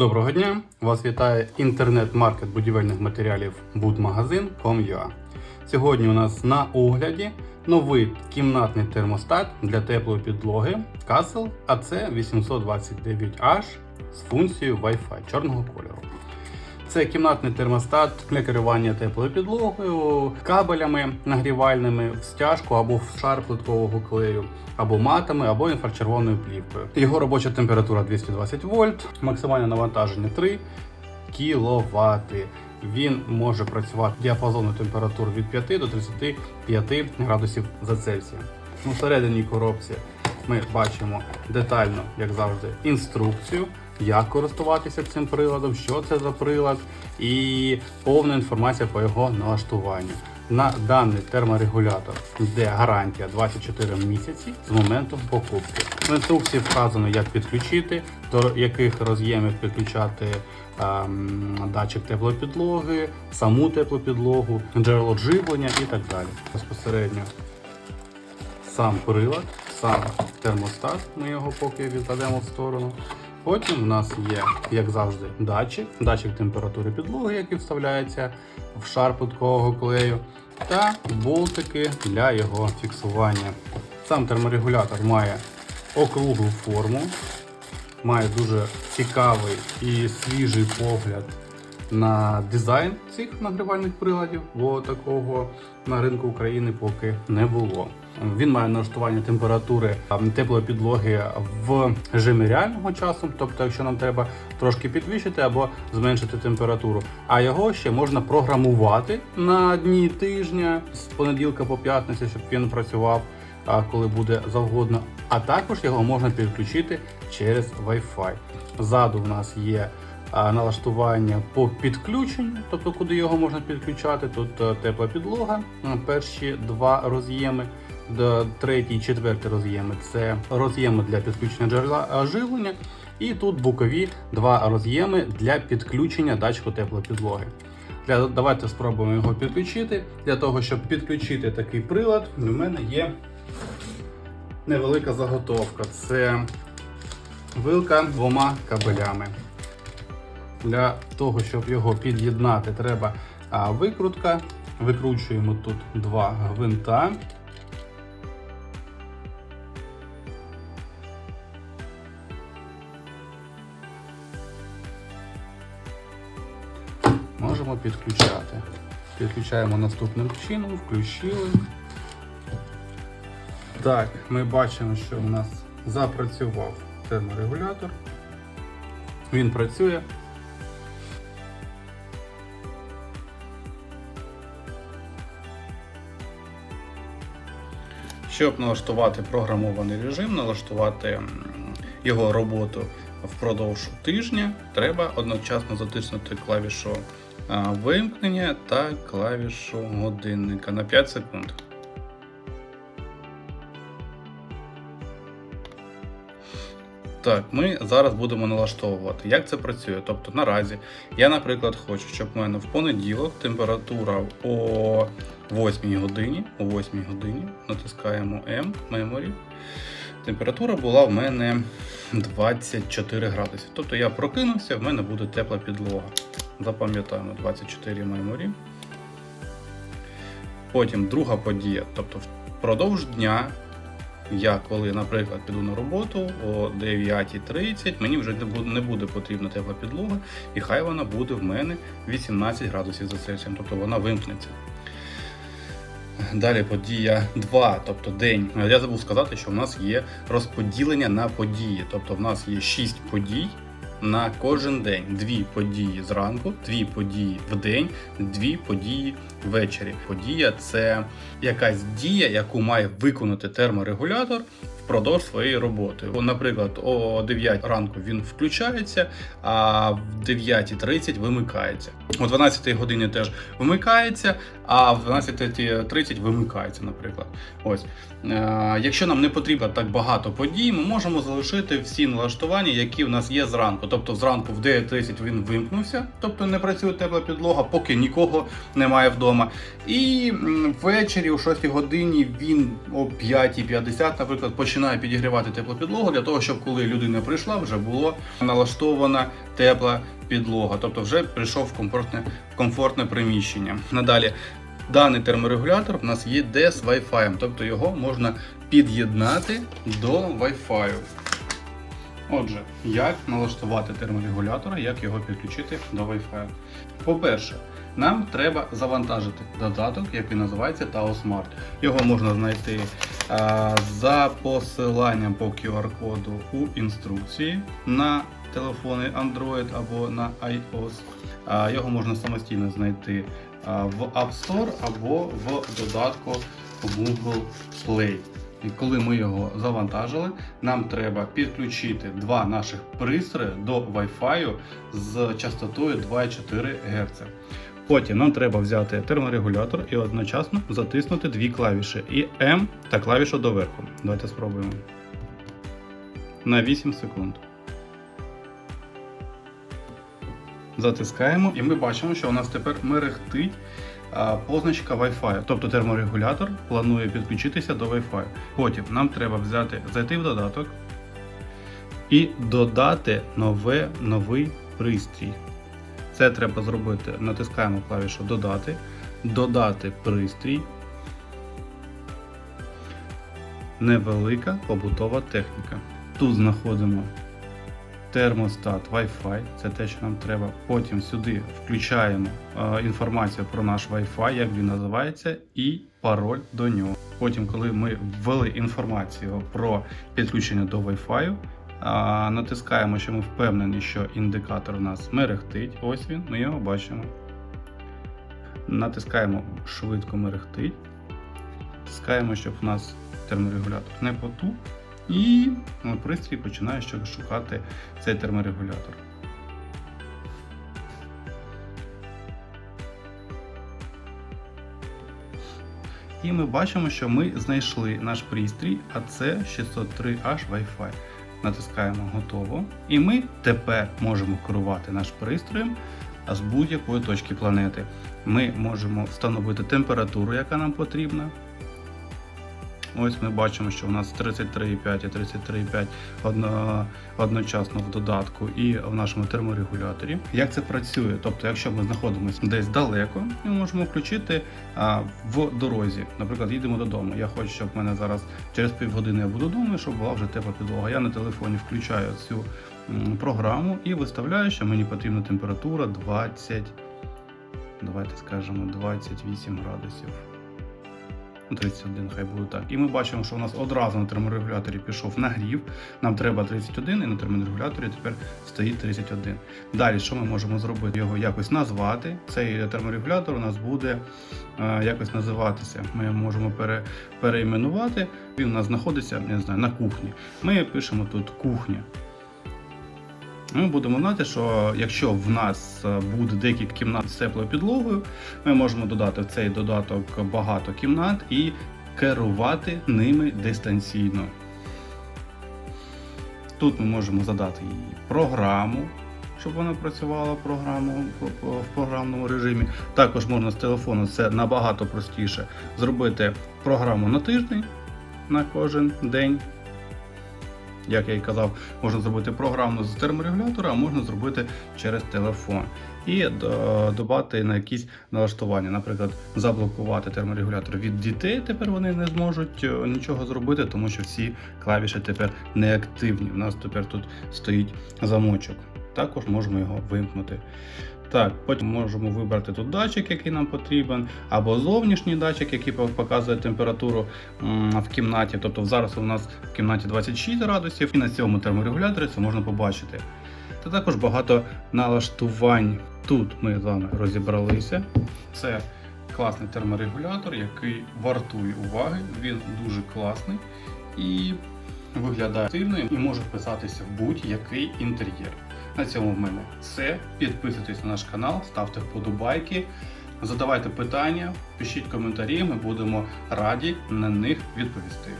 Доброго дня! Вас вітає інтернет-маркет будівельних матеріалів Будмагазин.com.ua Сьогодні у нас на огляді новий кімнатний термостат для теплої підлоги Castle AC829H з функцією Wi-Fi чорного кольору. Це кімнатний термостат для керування теплою підлогою, кабелями нагрівальними в стяжку або в шар плиткового клею, або матами, або інфрачервоною плівкою. Його робоча температура 220 вольт, максимальне навантаження 3 кВт. Він може працювати діапазону температур від 5 до 35 градусів за Цельсієм. У середині коробці ми бачимо детально, як завжди, інструкцію, як користуватися цим приладом, що це за прилад, і повна інформація по його налаштуванню. На даний терморегулятор йде гарантія 24 місяці з моменту покупки. В інструкції вказано, як підключити, до яких роз'ємів підключати ем, датчик теплої підлоги, саму теплу підлогу, джерело живлення і так далі. Безпосередньо сам прилад, сам термостат, ми його поки відкладемо в сторону. Потім в нас є, як завжди, датчик, датчик температури підлоги, який вставляється в шар плиткового клею, та болтики для його фіксування. Сам терморегулятор має округлу форму, має дуже цікавий і свіжий погляд на дизайн цих нагрівальних приладів, бо такого на ринку України поки не було. Він має налаштування температури ем, теплої підлоги в режимі реального часу, тобто, якщо нам треба трошки підвищити або зменшити температуру. А його ще можна програмувати на дні тижня з понеділка по п'ятницю, щоб він працював коли буде завгодно. А також його можна підключити через Wi-Fi. Ззаду в нас є налаштування по підключенню, тобто куди його можна підключати. Тут е, тепла підлога, е, перші два роз'єми. Третій четвертий роз'єми це роз'єми для підключення джерела живлення, і тут бокові два роз'єми для підключення датчику теплої підлоги. Для, давайте спробуємо його підключити. Для того, щоб підключити такий прилад, у мене є невелика заготовка. Це вилка двома кабелями. Для того, щоб його під'єднати, треба викрутка. Викручуємо тут два гвинта. Можемо підключати. Підключаємо наступним чином, включили. Так, ми бачимо, що у нас запрацював терморегулятор. Він працює. Щоб налаштувати програмований режим, налаштувати його роботу впродовж тижня, треба одночасно затиснути клавішу вимкнення та клавішу годинника на 5 секунд. Так, ми зараз будемо налаштовувати, як це працює. Тобто наразі я, наприклад, хочу, щоб в мене в понеділок температура о 8 годині, о 8 годині натискаємо M Memory. Температура була в мене 24 градуси. Тобто я прокинувся, в мене буде тепла підлога. Запам'ятаємо 24 Memory. Потім друга подія, тобто впродовж дня я коли, наприклад, піду на роботу о 9.30, мені вже не буде потрібна тепла підлога, і хай вона буде в мене 18 градусів за Цельсієм, тобто вона вимкнеться. Далі подія 2, тобто день. Я забув сказати, що в нас є розподілення на події. Тобто в нас є 6 подій на кожен день. Дві події зранку, дві події в день, дві події ввечері. Подія це якась дія, яку має виконати терморегулятор впродовж своєї роботи. Наприклад, о 9 ранку він включається, а в 9.30 вимикається. О 12 годині теж вимикається, а в 12.30 вимикається, наприклад. Ось. Е, якщо нам не потрібно так багато подій, ми можемо залишити всі налаштування, які в нас є зранку. Тобто зранку в 9.30 він вимкнувся, тобто не працює тепла підлога, поки нікого немає вдома. І ввечері о 6 годині він о 5.50, наприклад, починає підігрівати теплу підлогу для того, щоб коли людина прийшла, вже було налаштована тепла підлога, тобто вже прийшов в комфортне, комфортне приміщення. Надалі. Даний терморегулятор в нас є де з Wi-Fi, тобто його можна під'єднати до Wi-Fi. Отже, як налаштувати терморегулятор, як його підключити до Wi-Fi. По-перше, нам треба завантажити додаток, який називається Tao Smart. Його можна знайти за посиланням по QR-коду у інструкції на телефони Android або на iOS. Його можна самостійно знайти в App Store або в додатку Google Play. І коли ми його завантажили, нам треба підключити два наших пристрої до Wi-Fi з частотою 2,4 Гц. Потім нам треба взяти терморегулятор і одночасно затиснути дві клавіші і M та клавішу доверху. Давайте спробуємо. На 8 секунд. Затискаємо і ми бачимо, що у нас тепер мерехтить позначка Wi-Fi. Тобто терморегулятор планує підключитися до Wi-Fi. Потім нам треба взяти, зайти в додаток і додати нове, новий пристрій. Це треба зробити. Натискаємо клавішу Додати, додати пристрій. Невелика побутова техніка. Тут знаходимо термостат Wi-Fi, це те, що нам треба. Потім сюди включаємо е, інформацію про наш Wi-Fi, як він називається, і пароль до нього. Потім, коли ми ввели інформацію про підключення до Wi-Fi, натискаємо, що ми впевнені, що індикатор у нас мерехтить. Ось він, ми його бачимо. Натискаємо швидко мерехтить. Натискаємо, щоб у нас терморегулятор не потух. І ну, пристрій починає шукати цей терморегулятор. І ми бачимо, що ми знайшли наш пристрій, а це 603H Wi-Fi. Натискаємо готово. І ми тепер можемо керувати наш пристроєм з будь-якої точки планети. Ми можемо встановити температуру, яка нам потрібна. Ось ми бачимо, що у нас 33,5 і 33,5 одно, одночасно в додатку і в нашому терморегуляторі. Як це працює? Тобто, якщо ми знаходимося десь далеко, ми можемо включити а, в дорозі. Наприклад, їдемо додому. Я хочу, щоб в мене зараз через півгодини я буду вдома, щоб була вже тепла підлога. Я на телефоні включаю цю програму і виставляю, що мені потрібна температура 20, давайте скажемо 28 градусів. 31, хай буде так. І ми бачимо, що у нас одразу на терморегуляторі пішов нагрів. Нам треба 31, і на терморегуляторі тепер стоїть 31. Далі, що ми можемо зробити? Його якось назвати. Цей терморегулятор у нас буде е, якось називатися. Ми можемо пере, переіменувати. Він у нас знаходиться, я не знаю, на кухні. Ми пишемо тут кухня. Ми будемо знати, що якщо в нас е, буде декілька кімнат з теплою підлогою, ми можемо додати в цей додаток багато кімнат і керувати ними дистанційно. Тут ми можемо задати її програму, щоб вона працювала програму, в програмному режимі. Також можна з телефону це набагато простіше зробити програму на тиждень на кожен день. Як я і казав, можна зробити програму з терморегулятора, а можна зробити через телефон. І додати на якісь налаштування, наприклад, заблокувати терморегулятор від дітей. Тепер вони не зможуть е, нічого зробити, тому що всі клавіші тепер не активні. У нас тепер тут стоїть замочок. Також можемо його вимкнути. Так, потім можемо вибрати тут датчик, який нам потрібен, або зовнішній датчик, який показує температуру в кімнаті. Тобто зараз у нас в кімнаті 26 градусів, і на цьому терморегуляторі це можна побачити. Та також багато налаштувань. Тут ми з вами розібралися. Це класний терморегулятор, який вартує уваги. Він дуже класний і виглядає активним і може вписатися в будь-який інтер'єр. На цьому в мене все. Підписуйтесь на наш канал, ставте вподобайки, задавайте питання, пишіть коментарі, ми будемо раді на них відповісти.